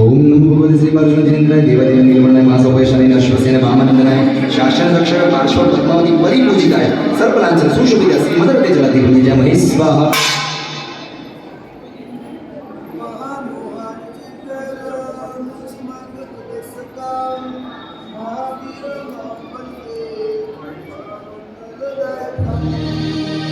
ओम नमो भगवते श्री पार्श्वनाथेंद्राय देवादेव निर्मणाय महासोपैशाने अश्वसेन वामनंदनाय शासन रक्षक, पार्श्व पद्मावती, परिपूजिताय सर्पलांचन सुशोभित श्री मदरते जलाधिपती जय महेश स्वाहा।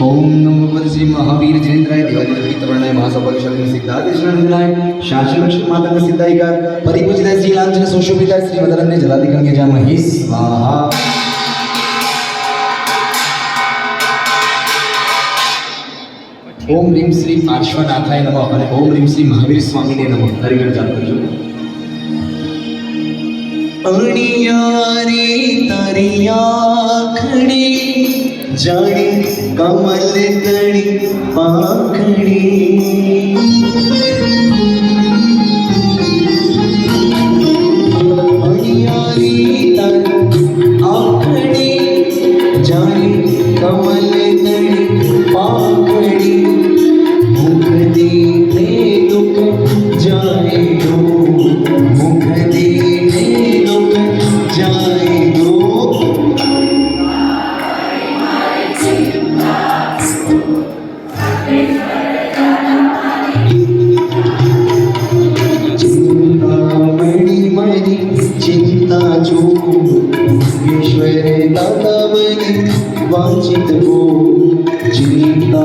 ओम नमो भगवते श्री महावीर जयेंद्राय देवादेव गीतवर्णाय महासोपैशाने सिद्धादेशनाय शासन रक्षक मातंग सिद्धायिका परिपूजिताय श्री लांचन सुशोभिताय श्री मदरते जलाधिपती जय महेश स्वाहा ઓમ રીમ શ્રી પાર્શ્વનાથાય નમઃ અને ઓમ રીમ શ્રી મહાવીર સ્વામીને નમઃ હરિગણ જાપ કરજો અણિયારે તારી આખડી જાણે कमल तड़ी पाखड़ी నా చూపు ఈశ్వరే దాతమని వాంఛిత పో చింతా